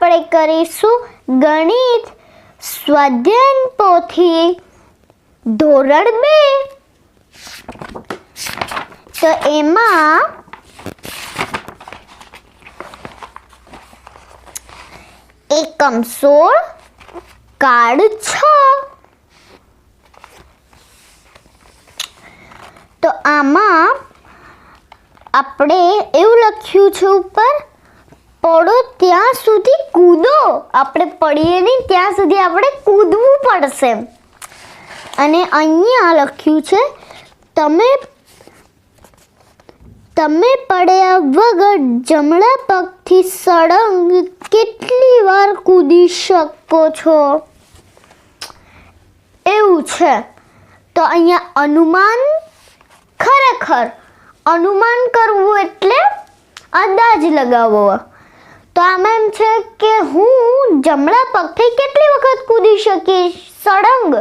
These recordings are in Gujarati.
આપણે કરીશું ગણિત. સ્વાધ્યાયન પોથી. ધોરણ બે. તો એમાં એકમ સોળ કાર્ડ છ. તો આમાં આપણે એવું લખ્યું છે ઉપર પડો ત્યાં સુધી કૂદો. આપણે પડીએ નહીં, ત્યાં સુધી આપણે કૂદવું પડશે. અને અહીંયા લખ્યું છે, તમે તમે પડ્યા વગર જમણા પગથી સળંગ કેટલી વાર કૂદી શકો છો? એવું છે. તો અહીંયા અનુમાન ખરેખર અનુમાન કરવું એટલે અંદાજ લગાવવો. આમાં એમ છે કે હું જમણા પગથી કેટલી વખત કૂદી શકીશ? સળંગ.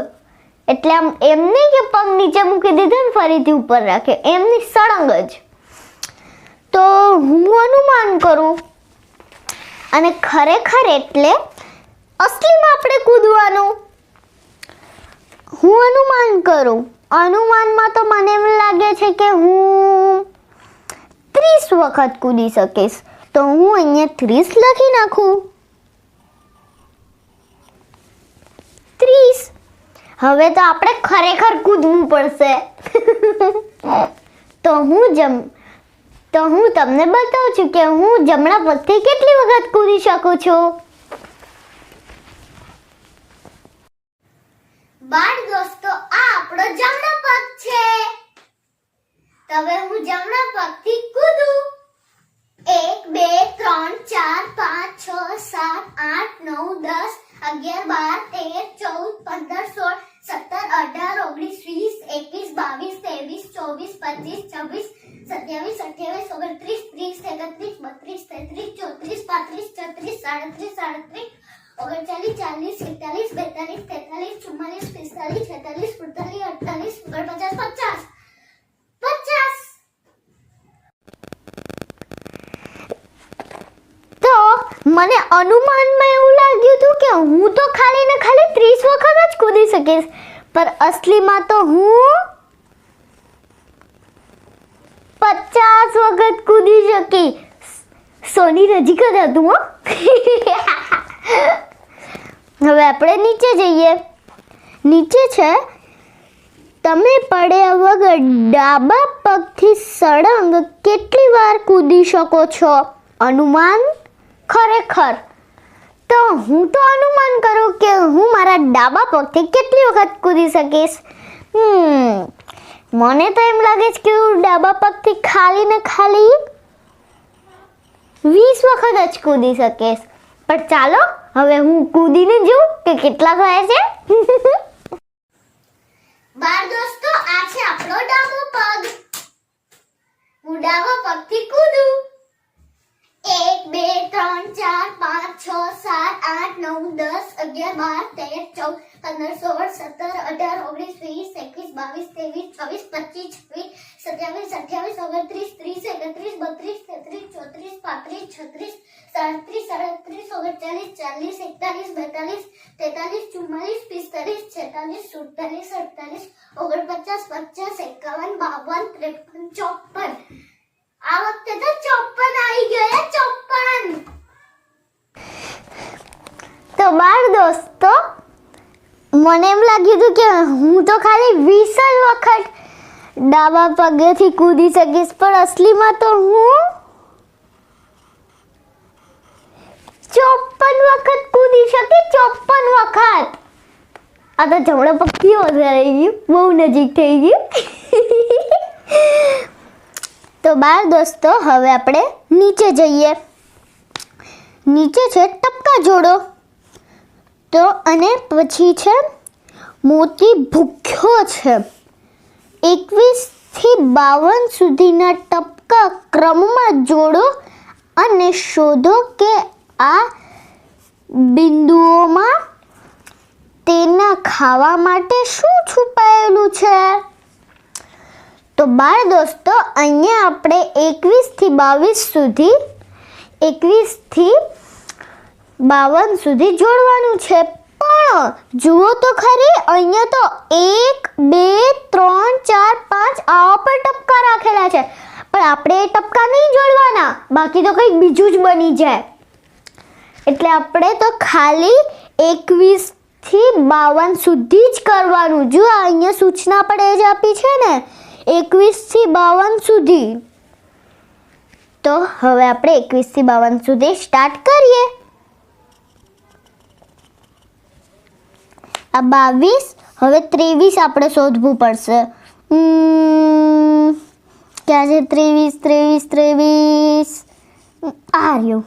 એટલે આમ એમ નહીં કે પગ નીચે મૂકી દીધો ને ફરીથી ઉપર રાખે. એમની સળંગ જ. તો હું અનુમાન કરું. અને ખરેખર એટલે અસલીમાં આપણે કૂદવાનું. હું અનુમાન કરું. અનુમાનમાં તો મને એમ લાગે છે કે હું ત્રીસ વખત કૂદી શકીશ. તો હું અહીંયા ત્રીસ લખી નાખું. ત્રીસ. હવે તો આપણે ખરેખર કૂદવું પડશે. તો હું જમ, તો હું તમને બતાવું છું કે હું જમણા પગથી કેટલી વખત કૂદી શકું છું? બાળ દોસ્તો, આ આપણો જમણો પગ છે. હવે હું જમણા પગથી કૂદું. એક બે ત્રણ ચાર પાંચ છ સાત આઠ નવ દસ અગિયાર બાર તેર ચૌદ પંદર સોળ સત્તર અઢાર ઓગણીસ વીસ એકવીસ બાવીસ ત્રેવીસ ચોવીસ પચીસ છવ્વીસ સત્યાવીસ અઠ્યાવીસ ઓગણત્રીસ ત્રીસ એકત્રીસ બત્રીસ તેત્રીસ ચોત્રીસ પાંત્રીસ છત્રીસ સાડત્રીસ સાડત્રીસ ઓગણચાલીસ ચાલીસ એકતાલીસ બેતાલીસ તેતાલીસ ચુમ્માલીસ પિસ્તાલીસ છેતાલીસ સુડતાલીસ અડતાલીસ ઓગણપચાસ પચાસ પચાસ તો મને અનુમાનમાં એવું લાગ્યું હતું કે હું તો ખાલી ને ખાલી ત્રીસ વખત જ કૂદી શકીશ. પણ અસલીમાં તો હું પચાસ વખત કૂદી શકી. સોની નજીક જ હતું હવે આપણે નીચે જઈએ. નીચે છે, તમે પડ્યા વગર ડાબા પગથી સળંગ કેટલી વાર કૂદી શકો છો? અનુમાન ખરેખર. તો હું તો અનુમાન કરું કે હું મારા ડાબા પગથી કેટલી વખત કૂદી શકીશ? મને તો એમ લાગે છે કે હું ડાબા પગથી ખાલી ને ખાલી વીસ વખત જ કૂદી શકીશ. પણ ચાલો, હવે હું કૂદીને જોઉં કે કેટલા થાય છે? બાર દોસ્તો, આ છે આપણો ડાબો પગ હું ડાબા પગથી કૂદું એક બે ત્રણ ચાર પાંચ છ સાત આઠ નવ દસ અગિયાર બાર તેર ચૌદ પંદર સોળ સત્તર અઢાર ઓગણીસ વીસ એકવીસ બાવીસ ત્રેવીસ ચોવીસ પચીસ છવ્વીસ સત્યાવીસ અઠ્યાવીસ ઓગણત્રીસ ત્રીસ એકત્રીસ બત્રીસ તેત્રીસ ચોત્રીસ પાંત્રીસ છત્રીસ સાડત્રીસ સાડત્રીસ ઓગણચાલીસ ચાલીસ એકતાલીસ બેતાલીસ તેતાલીસ ચુમ્માલીસ પિસ્તાલીસ છેતાલીસ સુડતાલીસ અડતાલીસ ઓગણપચાસ પચાસ એકાવન બાવન ત્રેપન ચોપન આ વખતે તો ચોપન આવી ગયા ચોપન તો બાર દોસ્તો મને એમ લાગ્યું હતું કે હું તો ખાલી વીસ જ વખત ડાબા પગેથી કૂદી શકીશ, પણ અસલીમાં તો હું ચોપન વખત કૂદી શકી ચોપન વખત. આ તો જમણા પગથી વધારે ગયું, બહુ નજીક થઈ ગયું. તો બાર દોસ્તો, હવે આપણે નીચે જઈએ. નીચે છે ટપકા જોડો. તો અને પછી છે મોતી ભૂખ્યો છે. એકવીસથી બાવન સુધીના ટપકા ક્રમમાં જોડો અને શોધો કે આ બિંદુઓમાં તેના ખાવા માટે શું છુપાયેલું છે. તો બાળ દોસ્તો, અહીંયા આપણે એકવીસથી બાવીસ સુધી એકવીસથી બાવન સુધી જોડવાનું છે. પણ જુઓ તો ખરી, અહીંયા તો એક, બે, ત્રણ, ચાર, પાંચ આવા પર ટપકા રાખેલા છે. પણ આપણે એ ટપકા નહીં જોડવાના. બાકી તો કંઈક બીજું જ બની જાય. એટલે આપણે તો ખાલી એકવીસથી બાવન સુધી જ કરવાનું. જો અહીંયા સૂચના પણ એ જ આપી છે ને, એકવીસથી બાવન સુધી. તો હવે આપણે એકવીસથી બાવન સુધી સ્ટાર્ટ કરીએ. આ બાવીસ, હવે ત્રેવીસ આપણે શોધવું પડશે. ક્યાં છે ત્રેવીસ ત્રેવીસ ત્રેવીસ? આ રહ્યું.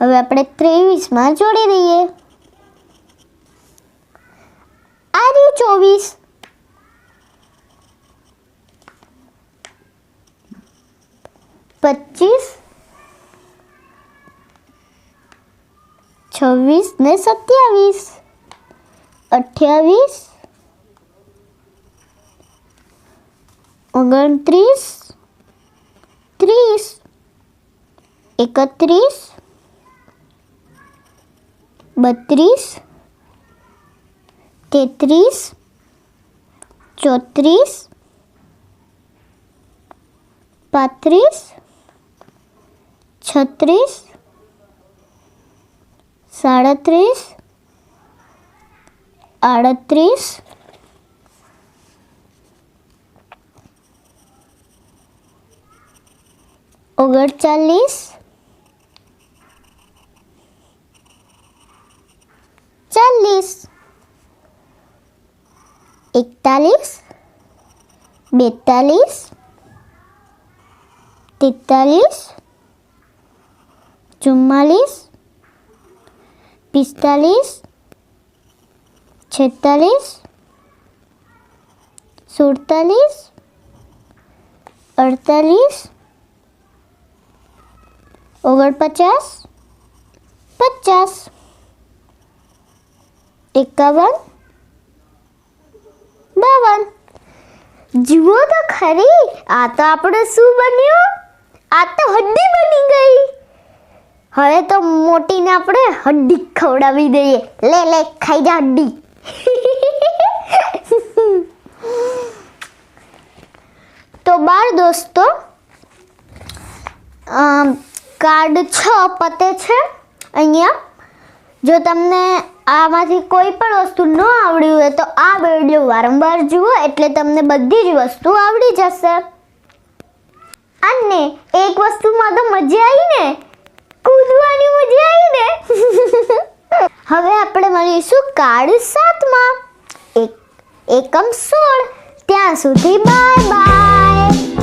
હવે આપણે ત્રેવીસમાં જોડી દઈએ. આ રહ્યું ચોવીસ. પચીસ, છવ્વીસ ને સત્યાવીસ. અઠ્યાવીસ ઓગણત્રીસ ત્રીસ એકત્રીસ બત્રીસ તેત્રીસ ચોત્રીસ પાંત્રીસ છત્રીસ સાડત્રીસ આડત્રીસ. ઓગણચાલીસ. ચાલીસ. એકતાલીસ. બેતાલીસ. તેતાલીસ. ચુમ્માલીસ. પિસ્તાલીસ. છેતાલીસ સુડતાલીસ અડતાલીસ ઓગણપચાસ પચાસ એકાવન બાવન જુઓ તો ખરી આ તો આપણે શું બન્યું આ તો હડ્ડી બની ગઈ હવે તો મોટીને આપણે હડ્ડી ખવડાવી દઈએ લે લે ખાઈ જા હડ્ડી તો બાર દોસ્તો કાર્ડ છ પતે છે અહીંયા. જો તમને આમાંથી કોઈ પણ વસ્તુ ન આવડી હોય તો આ વીડિયો વારંવાર જુઓ એટલે તમને બધી જ વસ્તુ આવડી જશે. અને એક વસ્તુમાં તો મજા આવી ને? કૂદવાની મજા આવી ને? હવે આપણે મળીશું કાર્ડ સાતમાં. એક, એકમ સોળ. ત્યાં સુધી બાય બાય.